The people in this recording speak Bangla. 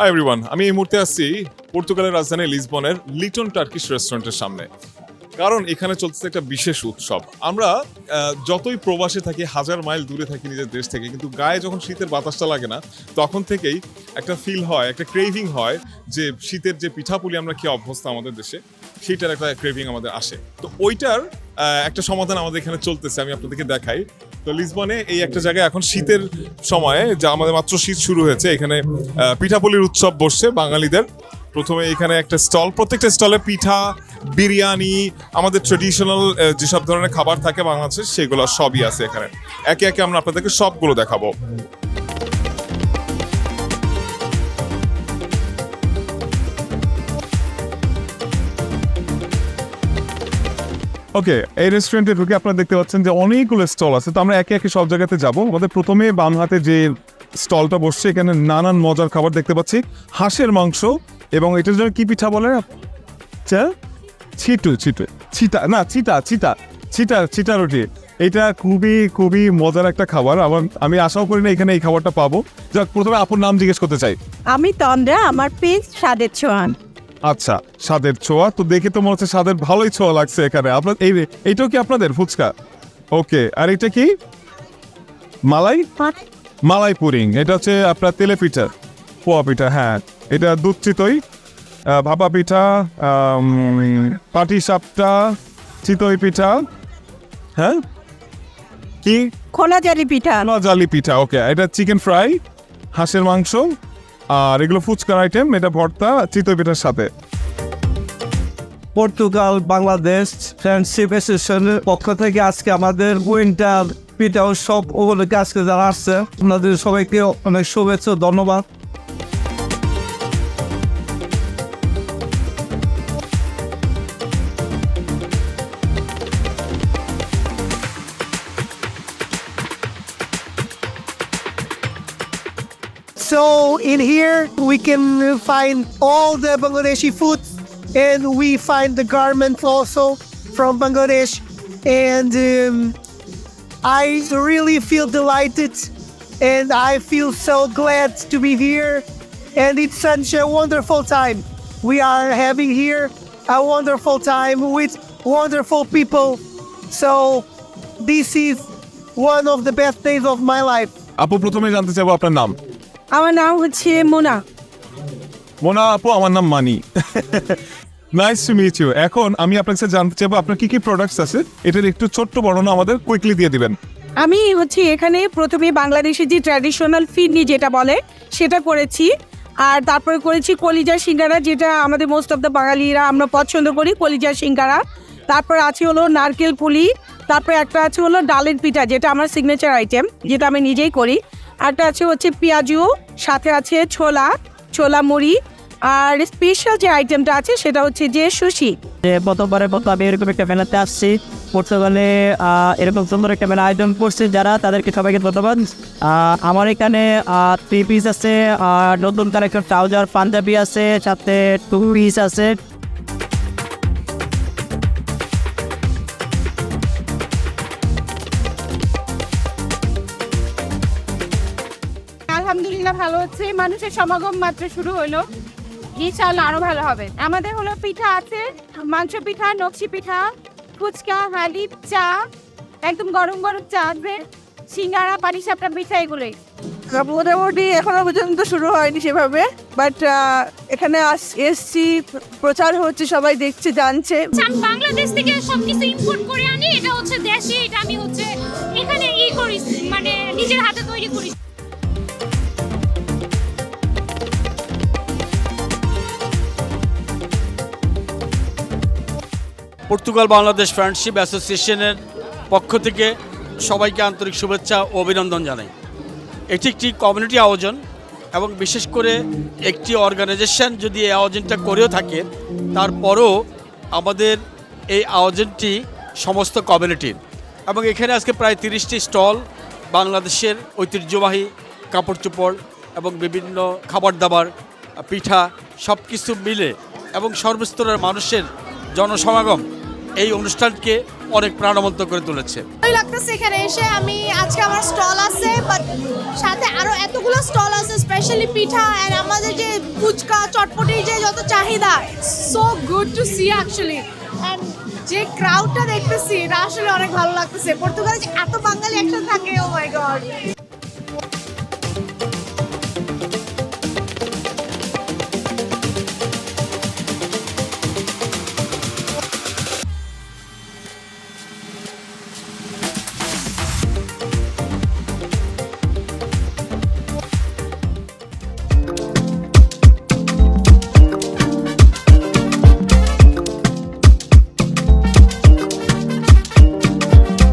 হাই এভরিওয়ান আমি এই মুহূর্তে আসছি পর্তুগালের রাজধানী লিসবনের লিটন টার্কিশ রেস্টুরেন্টের সামনে। কারণ এখানে চলছে একটা বিশেষ উৎসব। আমরা যতই প্রবাসে থাকি, হাজার মাইল দূরে থাকি নিজের দেশ থেকে, কিন্তু গায়ে যখন শীতের বাতাসটা লাগে না, তখন থেকেই একটা ফিল হয়, একটা ক্রেভিং হয় যে শীতের যে পিঠাপুলি আমরা খেয়ে অভ্যস্ত আমাদের দেশে, সেটার একটা ক্রেভিং আমাদের আসে। তো ওইটার একটা সমাধান আমাদের এখানে চলতেছে, আমি আপনাদেরকে দেখাই। তো লিসবনে এই একটা জায়গায় এখন শীতের সময়ে যা আমাদের মাত্র শীত শুরু হয়েছে, এখানে পিঠাপলির উৎসব বসছে বাঙালিদের। প্রথমে এখানে একটা স্টল, প্রত্যেকটা স্টলে পিঠা, বিরিয়ানি, আমাদের ট্রেডিশনাল যেসব ধরনের খাবার থাকে বাংলাদেশে, সেগুলো সবই আছে এখানে। একে একে আমরা আপনাদেরকে সবগুলো দেখাবো। ওকে এই রেস্টুরেন্টে ঢুকে আপনারা দেখতে পাচ্ছেন যে অনেকগুলো স্টল আছে। তো আমরা একে একে সব জায়গাতে যাব। আমাদের প্রথমে বাম হাতে যে স্টলটা বসছে, এখানে নানান মজার খাবার দেখতে পাচ্ছি। হাঁসের মাংস এবং এটার জন্য কি পিঠা বলে? ছিটু ছিটু। ছিটা, না চিটা চিটা চিটা চিটা রুটি। এটা খুবই খুবই মজার একটা খাবার। আমার, আমি আশাও করি না এখানে এই খাবারটা পাবো। যাক, প্রথমে আপুর নাম জিজ্ঞেস করতে চাই। আমি তন্দ্রা, আমার পেজ স্বাদের ছোঁয়ান আচ্ছা স্বাদের ছোঁয়া? তো দেখে তো মনে হচ্ছে স্বাদের ভালোই ছোঁয়া লাগছে এখানে। আপনার এই এইটাও কি আপনাদের ফুচকা? ওকে আর এটা কি? মালাই? মালাই পুরিং। এটা হচ্ছে আপনার তেলে পিঠা পোয়া পিঠা হ্যাঁ। এটা দুধ চিতই ভাপা পিঠা পাটি সাপটা চিতই পিঠা হ্যাঁ? কি? খোলা জালি পিঠা। কালো জালি পিঠা ওকে। এটা চিকেন ফ্রাই হাঁসের মাংস আর এগুলো ফুচকার আইটেম এটা ভর্তা, চিতই পিঠার সাথে। পর্তুগাল, বাংলাদেশ, ফ্রেন্ডশিপ অ্যাসোসিয়েশনের পক্ষ থেকে আজকে আমাদের উইন্টার পিঠা সব ওগুলোকে আজকে যারা আসছে, আপনাদের সবাইকে অনেক শুভেচ্ছা ধন্যবাদ। So in here we can find all the Bangladeshi food, and we find the garments also from Bangladesh, and um, I really feel delighted, and I feel so glad to be here, and it's such a wonderful time. We are having here a wonderful time with wonderful people. So this is one of the best days of my life. আপু প্রথমে জানতে চাইবো আপনার নাম আমার নাম হচ্ছে মোনা। মোনা আপু আমার নাম Mani. Nice to meet you এখন আমি আপনার কাছে জানতে চাইব আপনার কি কি প্রোডাক্টস আছে? এটার একটু ছোট্ট বর্ণনা আমাদের কুইকলি দিয়ে দিবেন। আমি হচ্ছে এখানে প্রথমে বাংলাদেশের যে ট্র্যাডিশনাল ফিরনি যেটা বলে সেটা করেছি। আর তারপরে করেছি কলিজা সিঙ্গারা যেটা আমাদের মোস্ট অফ দ্য বাঙালিরা আমরা পছন্দ করি কলিজা সিঙ্গারা। তারপর আছে হলো নারকেল পুলি তারপরে একটা আছে হলো ডালের পিঠা যেটা আমার সিগনেচার আইটেম যেটা আমি নিজেই করি। একটা আছে হচ্ছে পেঁয়াজু, সাথে আছে ছোলা ছোলা মুড়ি, আর স্পেশাল যে আইটেমটা আছে সেটা হচ্ছে যে সুশি প্রথমবারের মতো আমি এরকম একটা মেলাতে আসছি। পর্তুগালে এরকম সুন্দর একটা মেলা আয়োজন করছে যারা, তাদেরকে সবাইকে ধন্যবাদ। আমার এখানে থ্রি পিস আছে নতুন কালেকশন ট্রাউজার পাঞ্জাবি আছে, সাথে টু পিস আছে। আলহামদুলিল্লাহ ভালো হচ্ছে। মানুষের সমাগম মাত্র শুরু হলো। ইনশাআল্লাহ আরও ভালো হবে। আমাদের হলো পিঠা আছে। মাংস পিঠা নকশি পিঠা ফুচকা হালিম চা একদম গরম গরম চা আছে। সিঙ্গারা পাটিসাপটা পিঠা এগুলোই। মোটামুটি এখনও পর্যন্ত শুরু হয়নি সেভাবে বাট এখানে এসছি প্রচার হচ্ছে সবাই দেখছে জানছে। আমি বাংলাদেশ থেকে সবকিছু ইম্পোর্ট করে আনি এটা হচ্ছে দেশি এটা আমি হচ্ছে এখানে ই করি মানে নিজের হাতে তৈরি করি। পর্তুগাল বাংলাদেশ ফ্রেন্ডশিপ অ্যাসোসিয়েশনের পক্ষ থেকে সবাইকে আন্তরিক শুভেচ্ছা ও অভিনন্দন জানাই। এটি একটি কমিউনিটি আয়োজন এবং বিশেষ করে একটি অর্গানাইজেশন যদি এই আয়োজনটা করেও থাকে, তারপরও আমাদের এই আয়োজনটি সমস্ত কমিউনিটির। এবং এখানে আজকে প্রায় তিরিশটি স্টল, বাংলাদেশের ঐতিহ্যবাহী কাপড় চোপড় এবং বিভিন্ন খাবার দাবার পিঠা সব কিছু মিলে এবং সর্বস্তরের মানুষের জনসমাগম এই অনুষ্ঠানকে অনেক প্রাণবন্ত করে তুলেছে। ভালোই লাগতেছে এখানে এসে। আমি আজকে আমার স্টল আছে বাট সাথে আরও এতগুলো স্টল আছে স্পেশালি পিঠা আর আমাদের যে ফুচকা, চটপটির যে যত চাহিদা so good to see actually and যে ক্রাউডটা দেখতেছি, এটা আসলে অনেক ভালো লাগতেছে। পর্তুগালে যে এত বাঙালি একসাথে থাকে ও মাই গড